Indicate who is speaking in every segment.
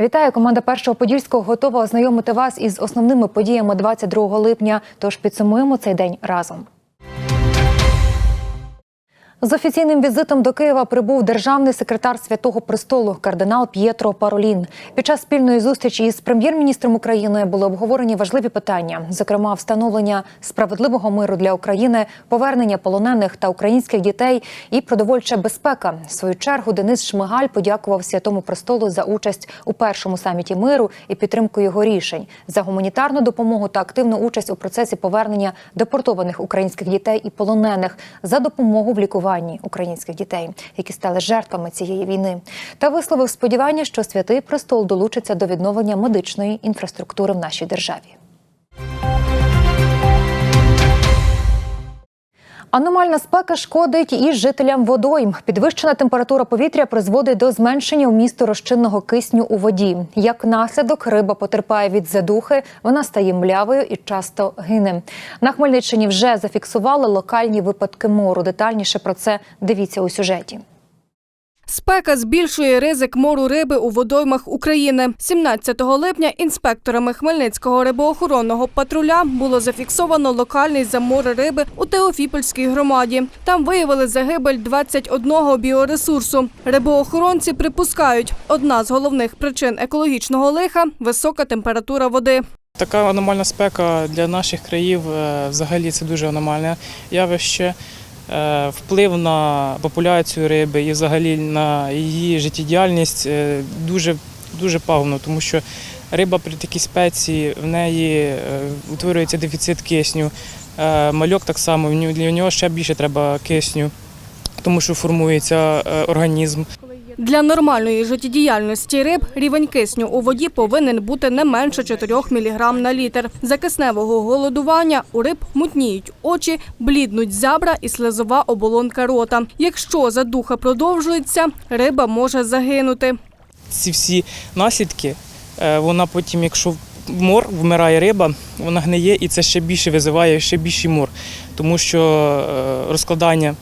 Speaker 1: Вітаю, команда першого подільського готова ознайомити вас із основними подіями 22 липня. Тож підсумуємо цей день разом. З офіційним візитом до Києва прибув державний секретар Святого Престолу кардинал П'єтро Паролін. Під час спільної зустрічі із прем'єр-міністром України були обговорені важливі питання, зокрема, встановлення справедливого миру для України, повернення полонених та українських дітей і продовольча безпека. В свою чергу Денис Шмигаль подякував Святому Престолу за участь у першому саміті миру і підтримку його рішень, за гуманітарну допомогу та активну участь у процесі повернення депортованих українських дітей і полонених, за допомогу в лікуванні українських дітей, які стали жертвами цієї війни, та висловив сподівання, що святий престол долучиться до відновлення медичної інфраструктури в нашій державі. Аномальна спека шкодить і жителям водойм. Підвищена температура повітря призводить до зменшення вмісту розчинного кисню у воді. Як наслідок, риба потерпає від задухи, вона стає млявою і часто гине. На Хмельниччині вже зафіксували локальні випадки мору. Детальніше про це дивіться у сюжеті.
Speaker 2: Спека збільшує ризик мору риби у водоймах України. 17 липня інспекторами Хмельницького рибоохоронного патруля було зафіксовано локальний замор риби у Теофіпольській громаді. Там виявили загибель 21 біоресурсу. Рибоохоронці припускають, одна з головних причин екологічного лиха висока температура води.
Speaker 3: Така аномальна спека для наших країв е, взагалі це дуже аномальне явище. Е, Вплив на популяцію риби і взагалі на її життєдіяльність е, дуже, дуже пагубно, тому що риба при такій спеції в неї е, утворюється дефіцит кисню. Мальок так само, для нього ще більше треба кисню, тому що формується організм.
Speaker 2: Для нормальної життєдіяльності риб рівень кисню у воді повинен бути не менше 4 мг на літр. За кисневого голодування у риб мутніють очі, бліднуть зябра і слизова оболонка рота. Якщо задуха продовжується, риба може загинути.
Speaker 3: ці всі наслідки, е, вона потім, якщо мор вмирає риба, вона гниє і це ще більше визиває ще більший мор, тому що е, розкладання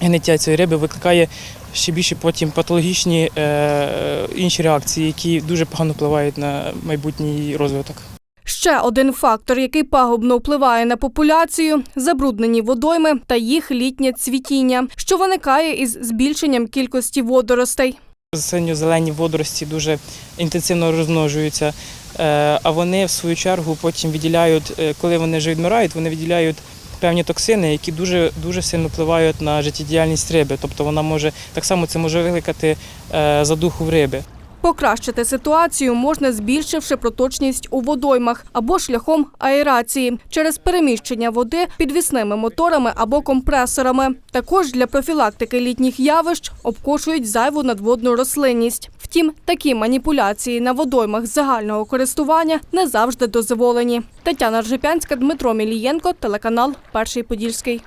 Speaker 3: гниття цієї риби викликає ще більше потім патологічні е, інші реакції, які дуже погано впливають на майбутній розвиток.
Speaker 2: Ще один фактор, який пагубно впливає на популяцію – забруднені водойми та їх літнє цвітіння, що виникає із збільшенням кількості водоростей.
Speaker 3: Синьо-зелені водорості дуже інтенсивно розмножуються, е, а вони в свою чергу потім виділяють, е, коли вони вже відмирають, вони виділяють певні токсини, які дуже дуже сильно впливають на життєдіяльність риби. Тобто вона може так само це може викликати е, задуху в риби.
Speaker 2: Покращити ситуацію можна збільшивши проточність у водоймах або шляхом аерації через переміщення води підвісними моторами або компресорами. Також для профілактики літніх явищ обкошують зайву надводну рослинність. Втім, такі маніпуляції на водоймах загального користування не завжди дозволені. Тетяна Ржепянська, Дмитро Мілієнко, телеканал Перший Подільський.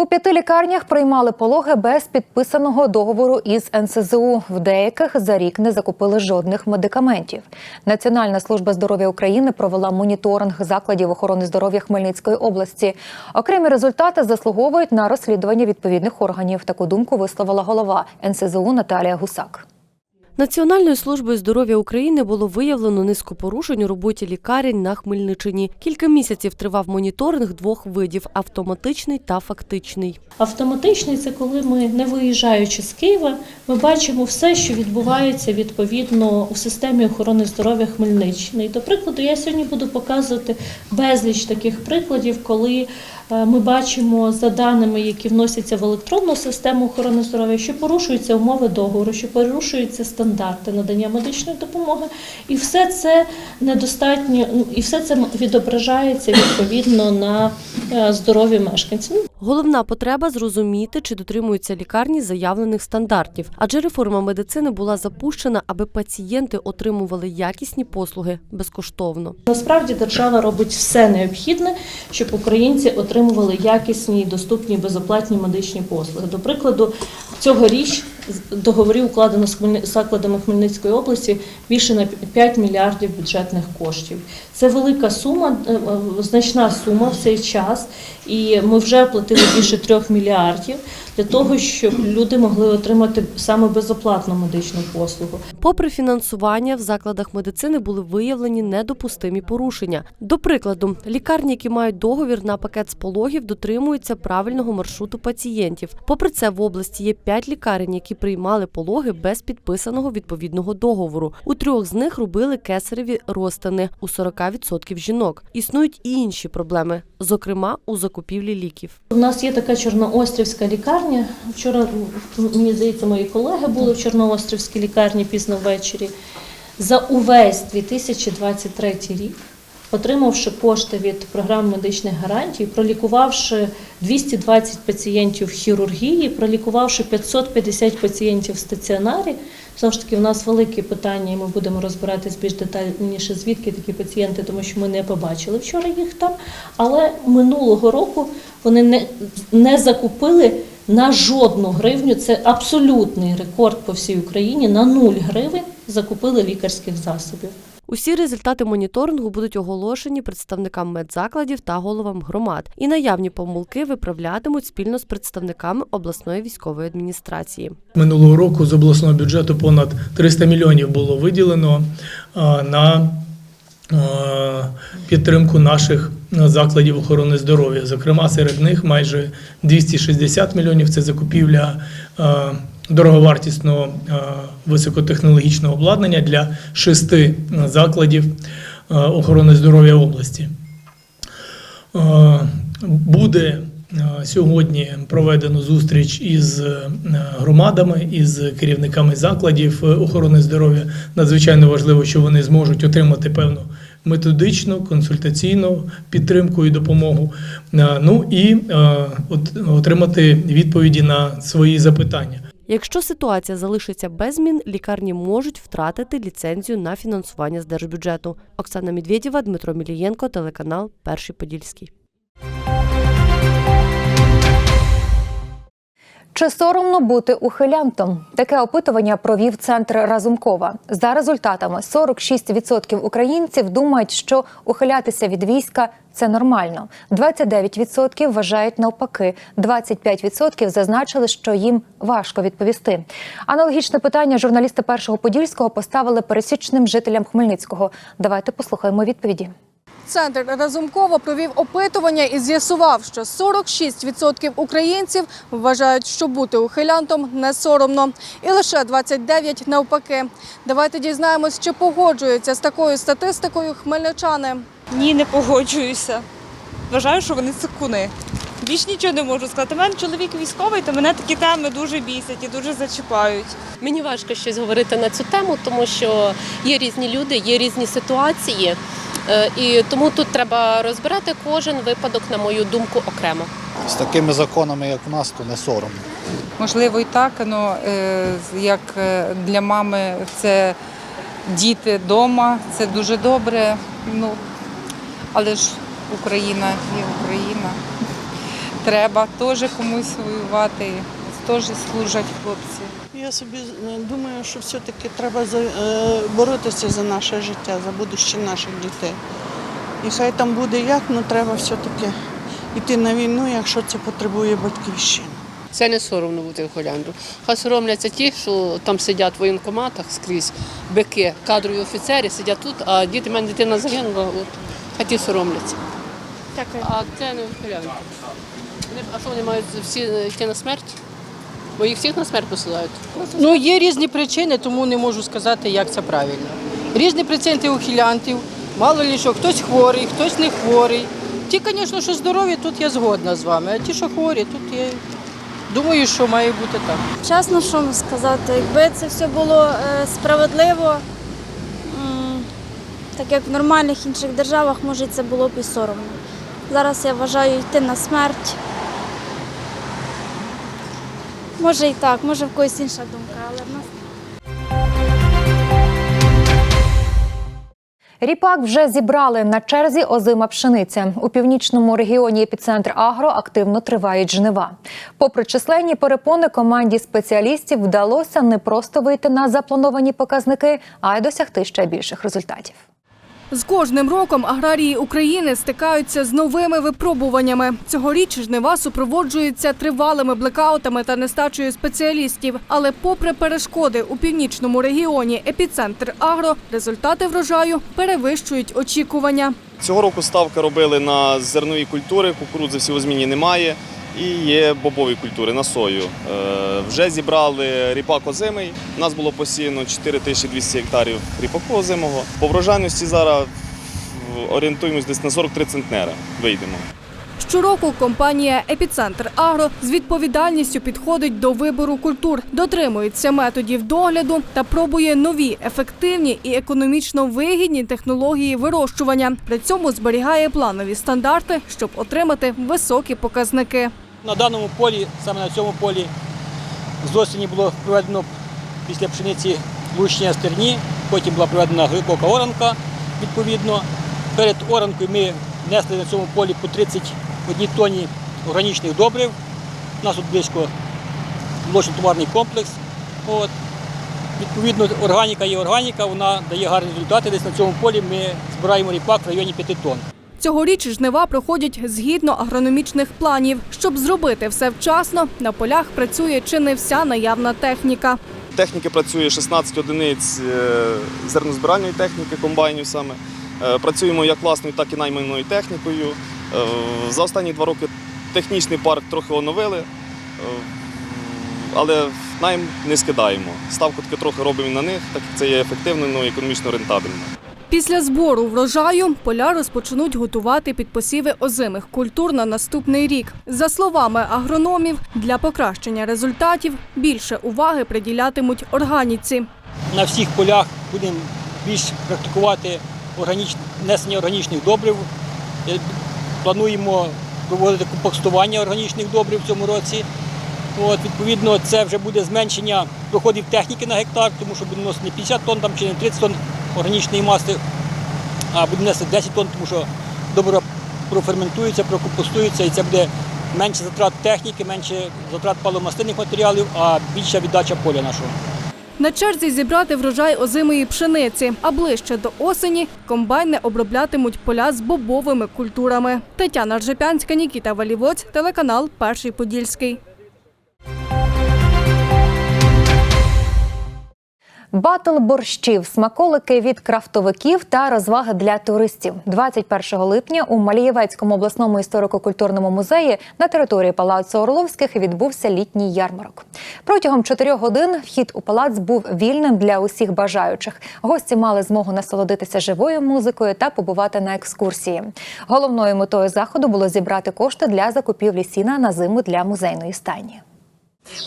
Speaker 1: У п'яти лікарнях приймали пологи без підписаного договору із НСЗУ. В деяких за рік не закупили жодних медикаментів. Національна служба здоров'я України провела моніторинг закладів охорони здоров'я Хмельницької області. Окремі результати заслуговують на розслідування відповідних органів. Таку думку висловила голова НСЗУ Наталія Гусак.
Speaker 4: Національною службою здоров'я України було виявлено низку порушень у роботі лікарень на Хмельниччині. Кілька місяців тривав моніторинг двох видів автоматичний та фактичний.
Speaker 5: Автоматичний це коли ми, не виїжджаючи з Києва, ми бачимо все, що відбувається відповідно у системі охорони здоров'я Хмельниччини. До прикладу, я сьогодні буду показувати безліч таких прикладів, коли ми бачимо за даними, які вносяться в електронну систему охорони здоров'я, що порушуються умови договору, що порушуються стандарти надання медичної допомоги, і все це недостатньо, ну, і все це відображається відповідно на е, мешканці. мешканців. Ну,
Speaker 4: Головна потреба зрозуміти, чи дотримуються лікарні заявлених стандартів, адже реформа медицини була запущена, аби пацієнти отримували якісні послуги безкоштовно.
Speaker 5: Насправді держава робить все необхідне, щоб українці отримували якісні, доступні, безоплатні медичні послуги. До прикладу, цьогоріч договорів укладено з закладами Хмельницької області більше на 5 мільярдів бюджетних коштів. Це велика сума, е, е, значна сума в цей час, і ми вже оплатили більше 3 мільярдів. Для того, щоб люди могли отримати саме безоплатну медичну послугу.
Speaker 4: Попри фінансування, в закладах медицини були виявлені недопустимі порушення. До прикладу, лікарні, які мають договір на пакет з пологів, дотримуються правильного маршруту пацієнтів. Попри це, в області є п'ять лікарень, які приймали пологи без підписаного відповідного договору. У трьох з них робили кесареві розтини у 40% жінок. Існують і інші проблеми, зокрема у закупівлі ліків.
Speaker 5: У нас є така чорноострівська лікарня. Вчора, мені здається, мої колеги були в Чорноострівській лікарні пізно ввечері. За увесь 2023 рік, отримавши кошти від програм медичних гарантій, пролікувавши 220 пацієнтів хірургії, пролікувавши 550 пацієнтів в стаціонарі. Знову ж таки, у нас велике питання, і ми будемо розбиратись більш детальніше, звідки такі пацієнти, тому що ми не побачили вчора їх там. Але минулого року вони не, не закупили на жодну гривню. Це абсолютний рекорд по всій Україні. На 0 гривень закупили лікарських засобів.
Speaker 4: Усі результати моніторингу будуть оголошені представникам медзакладів та головам громад, і наявні помилки виправлятимуть спільно з представниками обласної військової адміністрації.
Speaker 6: Минулого року з обласного бюджету понад 300 мільйонів було виділено на підтримку наших закладів охорони здоров'я. Зокрема, серед них майже 260 мільйонів це закупівля дороговартісного високотехнологічного обладнання для шести закладів охорони здоров'я області. Е, Буде е, сьогодні проведено зустріч із е, громадами, із керівниками закладів е, охорони здоров'я. Надзвичайно важливо, що вони зможуть отримати певну методичну, консультаційну підтримку і допомогу. Е, Ну і е, от- отримати відповіді на свої запитання.
Speaker 4: Якщо ситуація залишиться без змін, лікарні можуть втратити ліцензію на фінансування з держбюджету. Оксана Медведєва, Дмитро Мілієнко, телеканал Перший Подільський.
Speaker 1: Чи соромно бути ухилянтом? Таке опитування провів центр Разумкова. За результатами 46% українців думають, що ухилятися від війська це нормально. 29% вважають навпаки. 25% зазначили, що їм важко відповісти. Аналогічне питання журналісти першого подільського поставили пересічним жителям Хмельницького. Давайте послухаємо відповіді.
Speaker 2: Центр Разумкова провів опитування і з'ясував, що 46% українців вважають, що бути ухилянтом не соромно, і лише 29% навпаки. Давайте дізнаємось, чи погоджуються з такою статистикою хмельничани.
Speaker 7: Ні, не погоджуюся. Вважаю, що вони цикуни. Більш нічого не можу сказати. У мене чоловік військовий, то мене такі теми дуже бісять і дуже зачіпають.
Speaker 8: Мені важко щось говорити на цю тему, тому що є різні люди, є різні ситуації, і тому тут треба розбирати кожен випадок, на мою думку, окремо.
Speaker 9: З такими законами, як у нас, то не соромно.
Speaker 10: Можливо, і так, але як е, для мами це діти вдома, це дуже добре. Ну, але ж Україна є Україна. Треба теж комусь воювати, теж служать хлопці.
Speaker 11: Я собі е, думаю, що все-таки треба за- е, боротися за наше життя, за будуще наших дітей. І хай там буде як, але треба все-таки йти на війну, якщо це потребує батьківщина.
Speaker 12: Це не соромно бути ухилянтом. Хай соромляться ті, що там сидять в воєнкоматах скрізь, бики, кадрові офіцери сидять тут, а діти, в мене дитина загинула, от, хай ті соромляться. А це не ухилянки. Вони- А що вони мають всі йти на смерть? Бо їх всіх на смерть посилають.
Speaker 13: Ну, є різні причини, тому не можу сказати, як це правильно. Різні причини ухилянтів, мало ли що, хтось хворий, хтось не хворий. Ті, звісно, що здорові, тут я згодна з вами, а ті, що хворі, тут я думаю, що має бути так.
Speaker 14: Чесно, що сказати, якби це все було е, справедливо, так як в нормальних інших державах, може це було б і соромно. Зараз я вважаю йти на смерть. Може і так, може в когось інша думка, але в нас
Speaker 1: Ріпак вже зібрали на черзі озима пшениця. У північному регіоні епіцентр Агро активно тривають жнива. Попри численні перепони, команді спеціалістів вдалося не просто вийти на заплановані показники, а й досягти ще більших результатів.
Speaker 2: З кожним роком аграрії України стикаються з новими випробуваннями. Цьогоріч жнива супроводжуються тривалими блекаутами та нестачею спеціалістів. Але, попри перешкоди у північному регіоні епіцентр агро, результати врожаю перевищують очікування.
Speaker 15: Цього року ставки робили на зернові культури, кукурудзи сівозмінні немає. І є бобові культури на сою. Е, вже зібрали ріпак озимий. У нас було посіяно 4200 гектарів ріпаку озимого. По врожайності зараз орієнтуємось десь на 43 центнера. Вийдемо.
Speaker 2: Щороку компанія Епіцентр Агро з відповідальністю підходить до вибору культур, дотримується методів догляду та пробує нові, ефективні і економічно вигідні технології вирощування. При цьому зберігає планові стандарти, щоб отримати високі показники.
Speaker 16: На даному полі, саме на цьому полі, з осені було проведено після пшениці лущення стерні, потім була проведена глибока оранка відповідно. Перед оранкою ми внесли на цьому полі по 31 тонні органічних добрив. У нас тут близько молочно-товарний комплекс. От. Відповідно, органіка є органіка, вона дає гарні результати. Десь на цьому полі ми збираємо ріпак в районі 5 тонн.
Speaker 2: Цьогоріч жнива проходять згідно агрономічних планів. Щоб зробити все вчасно, на полях працює чи не вся наявна техніка.
Speaker 15: Техніки працює 16 одиниць е, зернозбиральної техніки, комбайнів саме. Е, Працюємо як власною, так і найманою технікою. Е, За останні два роки технічний парк трохи оновили, але найм не скидаємо. Ставку таки трохи робимо на них, так як це є ефективно ну, і економічно рентабельно.
Speaker 2: Після збору врожаю поля розпочнуть готувати під посіви озимих культур на наступний рік. За словами агрономів, для покращення результатів більше уваги приділятимуть органіці.
Speaker 16: На всіх полях будемо більш практикувати органіч... внесення органічних добрив. Е, Плануємо проводити компостування органічних добрив в цьому році. От, відповідно, це вже буде зменшення проходів техніки на гектар, тому що буде носити не 50 тонн там, чи не 30 тонн органічної маси, а буде нести 10 тонн, тому що добре проферментується, прокомпостується, і це буде менше затрат техніки, менше затрат паломастинних матеріалів, а більша віддача поля нашого.
Speaker 2: На черзі зібрати врожай озимої пшениці, а ближче до осені комбайни оброблятимуть поля з бобовими культурами. Тетяна Ржепянська, Нікіта Валівоць, телеканал Перший Подільський.
Speaker 1: Батл борщів, смаколики від крафтовиків та розваги для туристів. 21 липня у Малієвецькому обласному історико-культурному музеї на території Палацу Орловських відбувся літній ярмарок. Протягом чотирьох годин вхід у палац був вільним для усіх бажаючих. Гості мали змогу насолодитися живою музикою та побувати на екскурсії. Головною метою заходу було зібрати кошти для закупівлі сіна на зиму для музейної стайні.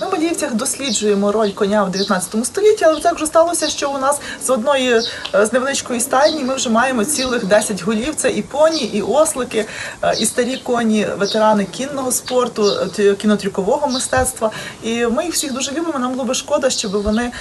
Speaker 17: Ми в Маліївцях досліджуємо роль коня в 19 столітті, але так вже сталося, що у нас з одної е, з невеличкої стайні ми вже маємо цілих 10 голів. Це і поні, і ослики, е, і старі коні, ветерани кінного спорту, е, кінотрюкового мистецтва. І ми їх всіх дуже любимо. Нам було би шкода, щоб вони.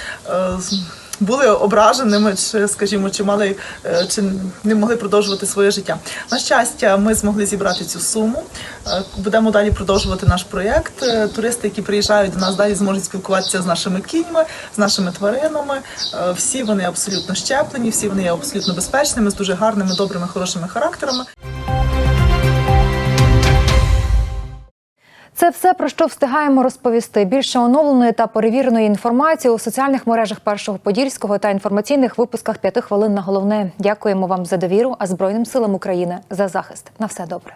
Speaker 17: Були ображеними, чи скажімо, чи мали е, чи не могли продовжувати своє життя. На щастя, ми змогли зібрати цю суму. Е, Будемо далі продовжувати наш проєкт. Е, Туристи, які приїжджають до нас, далі зможуть спілкуватися з нашими кіньми, з нашими тваринами. Всі вони абсолютно щеплені, всі вони є абсолютно безпечними, з дуже гарними, добрими, хорошими характерами.
Speaker 1: Це все про що встигаємо розповісти. Більше оновленої та перевіреної інформації у соціальних мережах першого подільського та інформаційних випусках п'яти хвилин на головне. Дякуємо вам за довіру, а Збройним силам України за захист. На все добре.